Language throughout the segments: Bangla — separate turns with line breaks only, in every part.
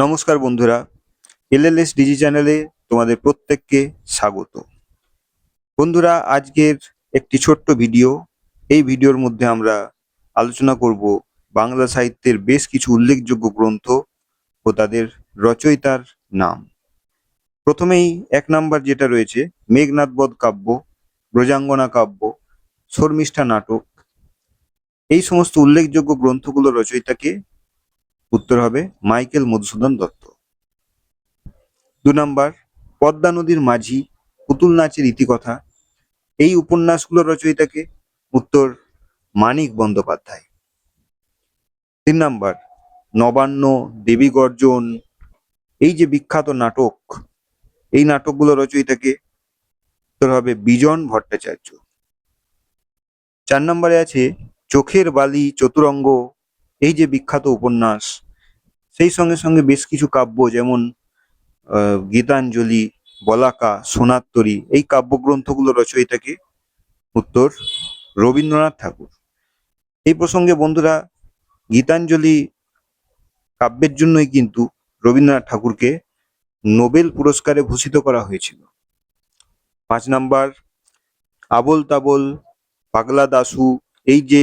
নমস্কার বন্ধুরা, এলএলএস ডিজি চ্যানেলে তোমাদের প্রত্যেককে স্বাগত। বন্ধুরা, আজকের একটি ছোট্ট ভিডিও। এই ভিডিওর মধ্যে আমরা আলোচনা করব বাংলা সাহিত্যের বেশ কিছু উল্লেখযোগ্য গ্রন্থ ও তাদের রচয়িতার নাম। প্রথমেই এক নাম্বার যেটা রয়েছে মেঘনাথবধ কাব্য, ব্রজাঙ্গনা কাব্য, শর্মিষ্ঠা নাটক। এই সমস্ত উল্লেখযোগ্য গ্রন্থগুলো রচয়িতাকে উত্তর হবে মাইকেল মধুসূদন দত্ত। দু নম্বর, পদ্মা নদীর মাঝি পুতুল নাচের ইতিকথা। এই উপন্যাসগুলো রচয়িতাকে উত্তর মানিক বন্দ্যোপাধ্যায়। তিন নাম্বার, নবান্ন দেবী গর্জন এই যে বিখ্যাত নাটক, এই নাটকগুলো রচয়িতাকে উত্তর হবে বিজন ভট্টাচার্য। চার নম্বরে আছে, চোখের বালি, চতুরঙ্গ, এই যে বিখ্যাত উপন্যাস সেই সঙ্গে সঙ্গে বেশ কিছু কাব্য যেমন গীতাঞ্জলি, বলাকা, সোনাত্তরী, এই কাব্যগ্রন্থগুলো রচয়িতাকে উত্তর রবীন্দ্রনাথ ঠাকুর। এই প্রসঙ্গে বন্ধুরা, গীতাঞ্জলি কাব্যের জন্যই কিন্তু রবীন্দ্রনাথ ঠাকুরকে নোবেল পুরস্কারে ভূষিত করা হয়েছিল। পাঁচ নাম্বার, আবোল তাবোল, পাগলা দাশু, এই যে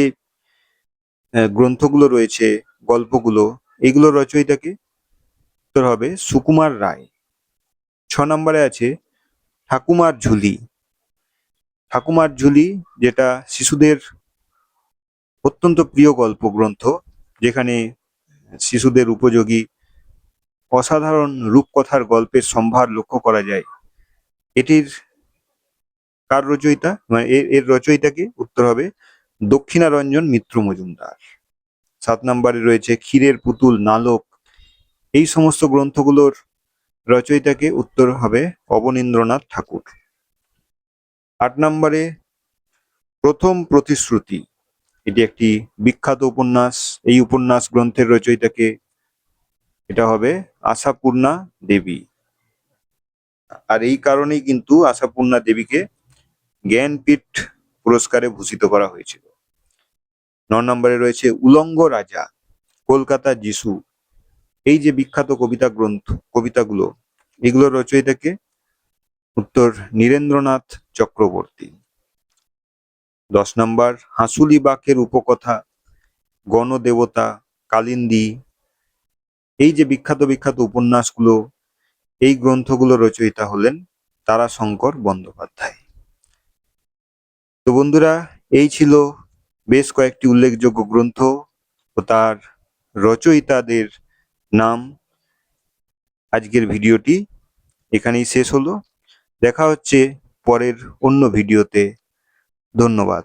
গ্রন্থগুলো রয়েছে, গল্পগুলো এগুলো রচয়িতাকে উত্তর হবে সুকুমার রায়। ছ নম্বরে আছে ঠাকুমার ঝুলি। ঠাকুমার ঝুলি যেটা শিশুদের অত্যন্ত প্রিয় গল্প গ্রন্থ যেখানে শিশুদের উপযোগী অসাধারণ রূপকথার গল্পের সম্ভার লক্ষ্য করা যায়। এটির কার রচয়িতা? মানে এর এর রচয়িতাকে উত্তর হবে দক্ষিণারঞ্জন মিত্র মজুমদার। সাত নম্বরে রয়েছে ক্ষীরের পুতুল, নালক। এই সমস্ত গ্রন্থগুলোর রচয়িতাকে উত্তর হবে অবনীন্দ্রনাথ ঠাকুর। আট নম্বরে প্রথম প্রতিশ্রুতি। এটি একটি বিখ্যাত উপন্যাস। এই উপন্যাস গ্রন্থের রচয়িতাকে এটা হবে আশাপূর্ণা দেবী। আর এই কারণেই কিন্তু আশাপূর্ণা দেবীকে জ্ঞানপীঠ পুরস্কারে ভূষিত করা হয়েছিল। ন নম্বরে রয়েছে উলঙ্গ রাজা, কলকাতা যিশু। এই যে বিখ্যাত কবিতা গ্রন্থ, কবিতাগুলো, এগুলো রচয়িতাকে উত্তর নীরেন্দ্রনাথ চক্রবর্তী। দশ নম্বর, হাসুলি বাকের উপকথা, গণদেবতা, কালিন্দী। এই যে বিখ্যাত বিখ্যাত উপন্যাসগুলো, এই গ্রন্থগুলো রচয়িতা হলেন তারাশঙ্কর বন্দ্যোপাধ্যায়। তো বন্ধুরা, এই ছিল বেশ কয়েকটি উল্লেখযোগ্য গ্রন্থ ও তার রচয়িতাদের নাম আজকের ভিডিওটি এখানেই শেষ হলো। দেখা হচ্ছে পরের অন্য ভিডিওতে। ধন্যবাদ।